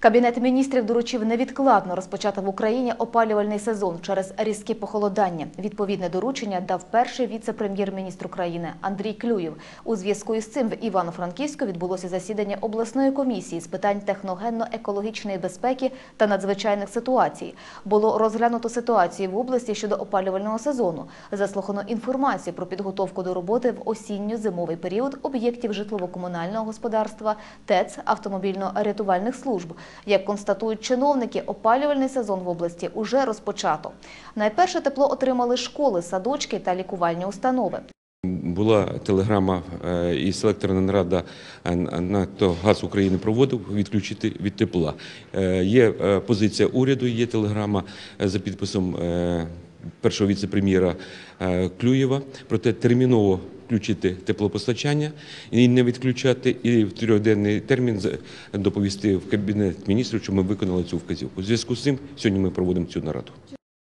Кабінет міністрів доручив невідкладно розпочати в Україні опалювальний сезон через різкі похолодання. Відповідне доручення дав перший віце-прем'єр-міністр України Андрій Клюєв. У зв'язку із цим в Івано-Франківську відбулося засідання обласної комісії з питань техногенно-екологічної безпеки та надзвичайних ситуацій. Було розглянуто ситуацію в області щодо опалювального сезону. Заслухано інформацію про підготовку до роботи в осінньо-зимовий період об'єктів житлово-комунального господарства, ТЕЦ, автомобільно-рятувальних служб. Як констатують чиновники, опалювальний сезон в області уже розпочато. Найперше тепло отримали школи, садочки та лікувальні установи. Була телеграма е, і селекторна нарада е, «Нафтогаз України проводив відключити від тепла. Е, Є позиція уряду, є телеграма за підписом першого віце-прем'єра е, Клюєва про те терміново включити теплопостачання і не відключати, і в трьохденний термін доповісти в Кабінет міністрів, що ми виконали цю вказівку. У зв'язку з цим сьогодні ми проводимо цю нараду.